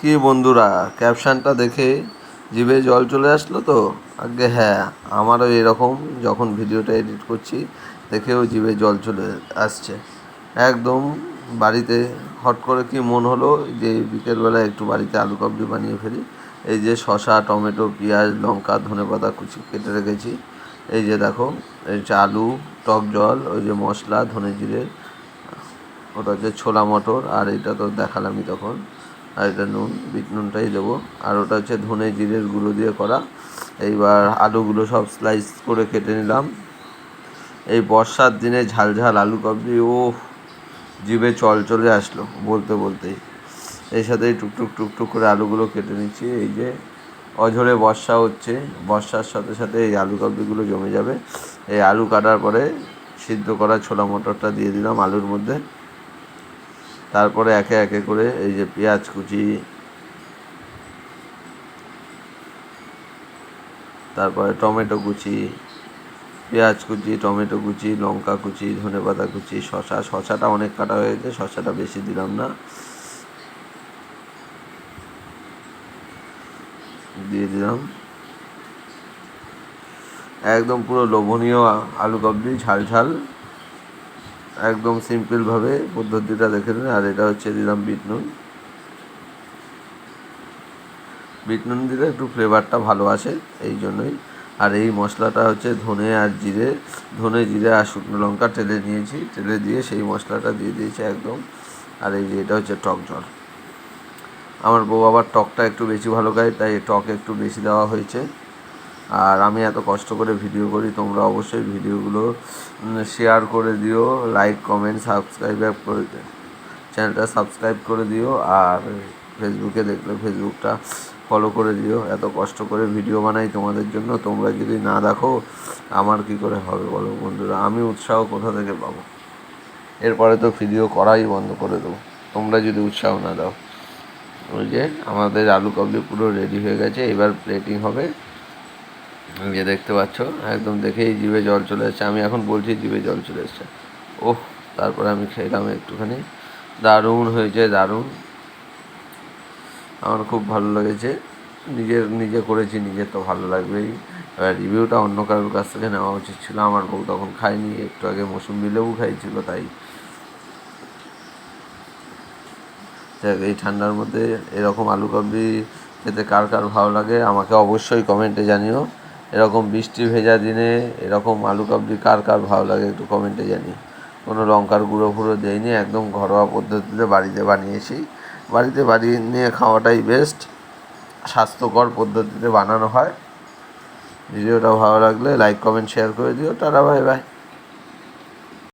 কি বন্ধুরা ক্যাপশনটা দেখে জিভে জল চলে আসলো তো? আগে হ্যাঁ আমারও এরকম যখন ভিডিওটা এডিট করছি, দেখেও জিভে জল চলে আসছে। একদম বাড়িতে হট করে কি মন হলো যে বিকেলবেলা একটু বাড়িতে আলু কাবলি বানিয়ে ফেলি। এই যে শসা, টমেটো, পেঁয়াজ, লঙ্কা ধনেপাতা কুচি কেটে রেখেছি। এই যে দেখো, এই হচ্ছে আলু, টক জল, ওই যে মশলা, ধনে জিরে, ওটা হচ্ছে ছোলা মটর, আর এটা তো দেখালামই তখন। আর এটা নুন বিট নুনটাই দেবো। আর ওটা হচ্ছে ধনে জিরের গুঁড়ো দিয়ে করা। এইবার আলুগুলো সব স্লাইস করে কেটে নিলাম। এই বর্ষার দিনে ঝাল ঝাল আলু কবজি ও জিভে চল চলে আসলো বলতে বলতেই। এর সাথেই টুকটুক টুকটুক করে আলুগুলো কেটে নিচ্ছি। এই যে অঝরে বর্ষা হচ্ছে, বর্ষার সাথে সাথে এই আলু কাবলিগুলো জমে যাবে। এই আলু কাটার পরে সিদ্ধ করা ছোলা মটরটা দিয়ে দিলাম আলুর মধ্যে। তারপরে একে একে করে এই যে পেঁয়াজ কুচি, তারপরে টমেটো কুচি, পেঁয়াজ কুচি, টমেটো কুচি, লঙ্কা কুচি, ধনে পাতা কুচি শশা শশাটা অনেক কাটা হয়েছে শশাটা বেশি দিলাম না। দিয়ে দিলাম। একদম পুরো লোভনীয় আলু কাবলি ঝাল ঝাল। একদম সিম্পলভাবে পদ্ধতিটা দেখে নিন, আর এটা হচ্ছে দিলাম বিট নুন। বিট নুন দিলে একটু ফ্লেভারটা ভালো আসে, এই জন্যই। আর এই মশলাটা হচ্ছে ধনে আর জিরে, ধনে, জিরে আর শুকনো লঙ্কা টেলে নিয়েছি, টেলে দিয়ে সেই মশলাটা দিয়ে দিয়েছি একদম। আর এই যে এটা হচ্ছে টক জল। আমার বউ আবার টকটা একটু বেশি ভালো খায়, তাই টক একটু বেশি দেওয়া হয়েছে। আর আমি এত কষ্ট করে ভিডিও করি, তোমরা অবশ্যই ভিডিওগুলো শেয়ার করে দিও লাইক কমেন্ট সাবস্ক্রাইব করে চ্যানেলটা সাবস্ক্রাইব করে দিও, আর ফেসবুকে দেখলে ফেসবুকটা ফলো করে দিও। এত কষ্ট করে ভিডিও বানাই তোমাদের জন্য, তোমরা যদি না দেখো, আমার কি করে হবে বলো বন্ধুরা? আমি উৎসাহ কোথা থেকে পাবো? এরপরে তো ভিডিও করাই বন্ধ করে দেবো। তোমরা যদি উৎসাহ না দাও, ওই যে আমাদের আলু কাবলি পুরো রেডি হয়ে গেছে, এবার প্লেটিং হবে। যে দেখতে পাচ্ছ। একদম দেখেই জিভে জল চলে এসছে। আমি এখন বলছি জিভে জল চলে এসছে। ওহ, তারপরে আমি খেলাম একটুখানি। দারুণ হয়েছে, দারুণ। আমার খুব ভালো লেগেছে। নিজের, নিজে করেছি নিজের তো ভালো লাগবেই। এবার রিভিউটা অন্য কারোর কাছ থেকে নেওয়া উচিত ছিল। আমার বউ তখন খায়নি, একটু আগে মৌসুমি লেবু খাইছিল, তাই। দেখ এই ঠান্ডার মধ্যে এরকম আলু কাবলি খেতে কার কার ভালো লাগে, আমাকে অবশ্যই কমেন্টে জানিও। এরকম বৃষ্টি ভেজা দিনে, এরকম আলু কাবলি কার কার ভালো লাগে একটু কমেন্টে জানি। কোনো লঙ্কার গুঁড়ো ফুড়ো দেয়নি একদম ঘরোয়া পদ্ধতিতে বাড়িতে বানিয়েছি। বাড়িতে বানিয়ে নিয়ে খাওয়াটাই বেস্ট স্বাস্থ্যকর পদ্ধতিতে বানানো হয়। ভিডিওটা ভালো লাগলে লাইক কমেন্ট শেয়ার করে দিও। Tata bye bye